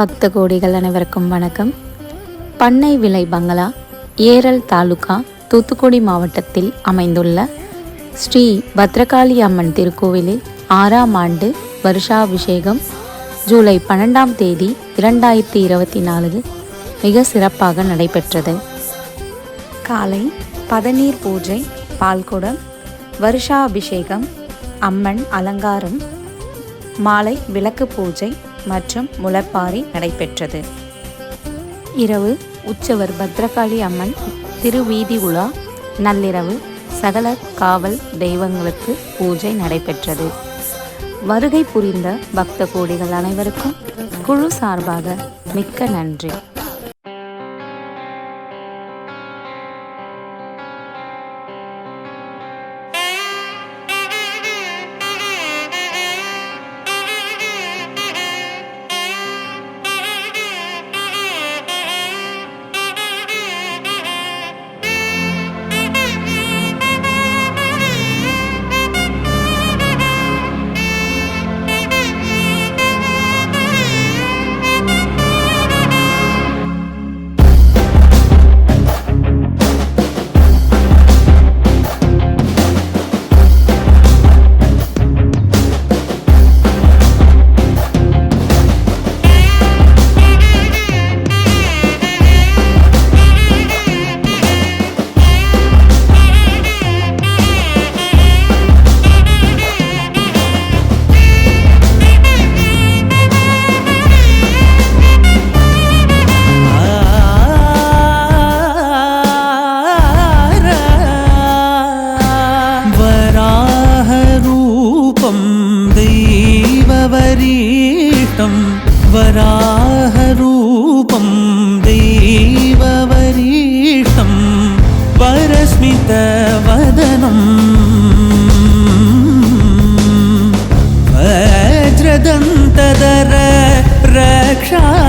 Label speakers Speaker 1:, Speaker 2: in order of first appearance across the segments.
Speaker 1: பக்த கோடிகள் அனைவருக்கும் வணக்கம். பண்ணை விலை பங்களா ஏரல் தாலுகா தூத்துக்குடி மாவட்டத்தில் அமைந்துள்ள ஸ்ரீ பத்ரகாளி அம்மன் திருக்கோவிலில் ஆறாம் ஆண்டு வருஷாபிஷேகம் ஜூலை பன்னெண்டாம் தேதி இரண்டாயிரத்தி இருபத்தி நாலு மிக சிறப்பாக நடைபெற்றது. காலை பதநீர் பூஜை பால்குடம் வருஷாபிஷேகம் அம்மன் அலங்காரம் மாலை விளக்கு பூஜை மற்றும் முளப்பாரி நடைபெற்றது. இரவு உற்சவர் பத்ரகாளி அம்மன் திருவீதி உலா நள்ளிரவு சகல காவல் தெய்வங்களுக்கு பூஜை நடைபெற்றது. வருகை புரிந்த பக்த கோடிகள் அனைவருக்கும் குழு சார்பாக மிக்க நன்றி.
Speaker 2: दैववरीष्टं वराहरूपं दैववरीष्टं परस्मितवदनम् वज्रदन्तदर रक्षाकवचम्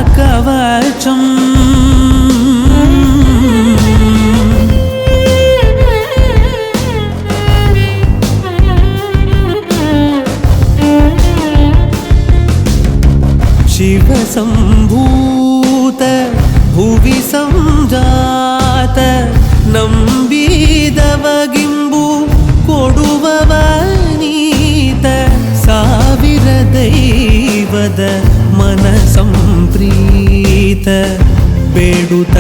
Speaker 2: शिवसम्भूत भुवि सञ्जात ನಂಬಿದವಗಿಂಬು ಕೊಡುವವನೀತ ಸಾವಿರ ದೈವದ ಮನ ಸಂಪ್ರೀತ ಬೇಡುತ್ತ